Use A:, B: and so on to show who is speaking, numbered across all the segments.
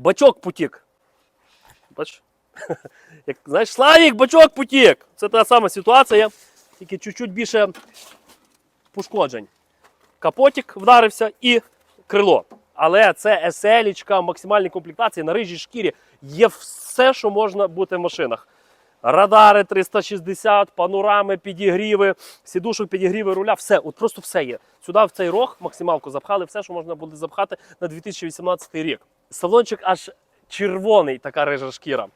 A: бачок потік. Бач? Як, знаєш, Славік, бачок потік. Це та сама ситуація, тільки чуть-чуть більше пошкоджень. Капотик вдарився і крило. Але це еселічка, максимальні комплектації на рижій шкірі. Є все, що можна бути в машинах. Радари 360, панорами, підігріви, сідушок, підігріви руля, все, от просто все є. Сюди в цей рог максималку запхали все, що можна буде запхати на 2018 рік. Салончик аж червоний, така рижа шкіра.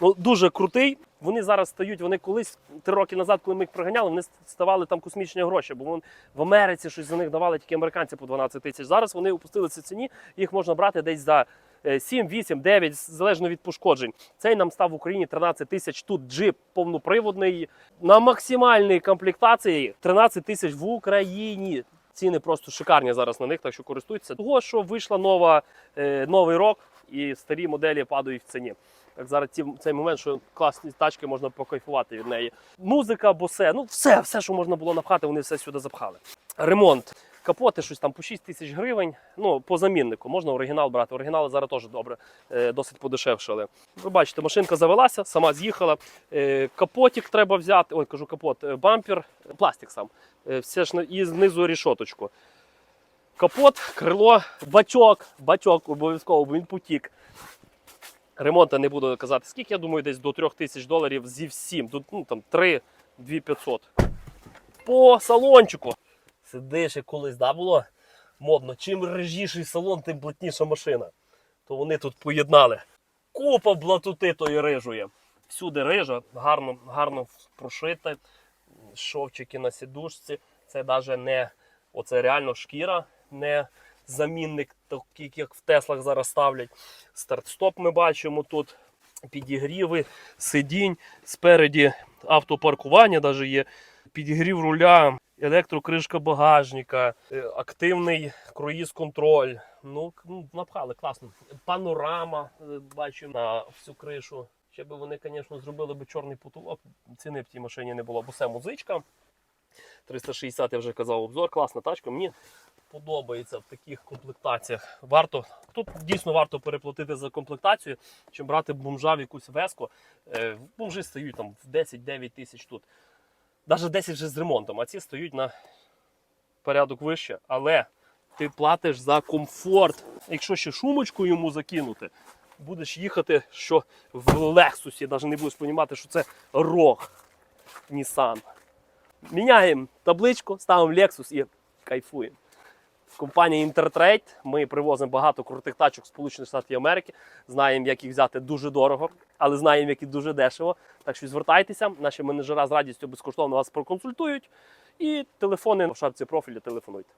A: Ну, дуже крутий. Вони зараз стають, вони колись три роки назад, коли ми їх проганяли, вони ставали там космічні гроші, бо вон, в Америці щось за них давали тільки американці по 12 тисяч. Зараз вони опустилися ціні, їх можна брати десь за е, 7, 8, 9, залежно від пошкоджень. Цей нам став в Україні 13 тисяч. Тут джип повноприводний на максимальній комплектації 13 тисяч в Україні. Ціни просто шикарні зараз на них, так що користуйтеся. Того, що вийшла нова, е, новий рок, і старі моделі падають в ціні. Так зараз ці, цей момент, що класні тачки можна покайфувати від неї. Музика, босе, ну все, все, що можна було напхати, вони все сюди запхали. Ремонт. Капоти щось там по 6 тисяч гривень. Ну, по заміннику. Можна оригінал брати. Оригінали зараз теж добре, е, досить подешевшили. Ви бачите, машинка завелася, сама з'їхала. Е, Капотик треба взяти. Ой, кажу капот, е, бампер, пластик сам. Все ж і знизу рішоточку. Капот, крило, бачок, бачок обов'язково, бо він потік. Ремонту не буду казати, скільки, я думаю, десь до 3 тисяч доларів зі всім. Тут ну, там 3 2500. По салончику. Сидиш, як колись да, було модно. Чим режіший салон, тим плотніша машина. То вони тут поєднали. Купа блатути тої рижує. Всюди рижа, гарно, гарно прошита. Шовчики на сідушці. Це навіть не оце реально шкіра, не замінник, такий, як в Теслах зараз ставлять. Старт-стоп ми бачимо тут. Підігріви, сидінь, спереді автопаркування навіть є, підігрів руля, електрокришка багажника, е, активний круїз-контроль. Ну, ну, напхали, класно. Панорама, е, бачимо на всю кришу. Ще би вони, звісно, зробили б чорний потолок. Ціни в тій машині не було, бо все музичка. 360 я вже казав обзор, класна тачка. Мені подобається в таких комплектаціях. Варто тут дійсно варто переплатити за комплектацію, чим брати бомжа в якусь веску. Е, Бомжі стають там в 10-9 тисяч тут. Навіть 10 вже з ремонтом, а ці стоють на порядок вище. Але ти платиш за комфорт. Якщо ще шумочку йому закинути, будеш їхати, що в Лексусі, навіть не будеш розуміти, що це рог Nissan. Міняємо табличку, ставимо Lexus і кайфуємо. Компанія Intertrade. Ми привозимо багато крутих тачок Сполучених Штатів Америки. Знаємо, як їх взяти дуже дорого, але знаємо, як і дуже дешево. Так що звертайтеся, наші менеджера з радістю безкоштовно вас проконсультують. І телефони в шапці профілю телефонуйте.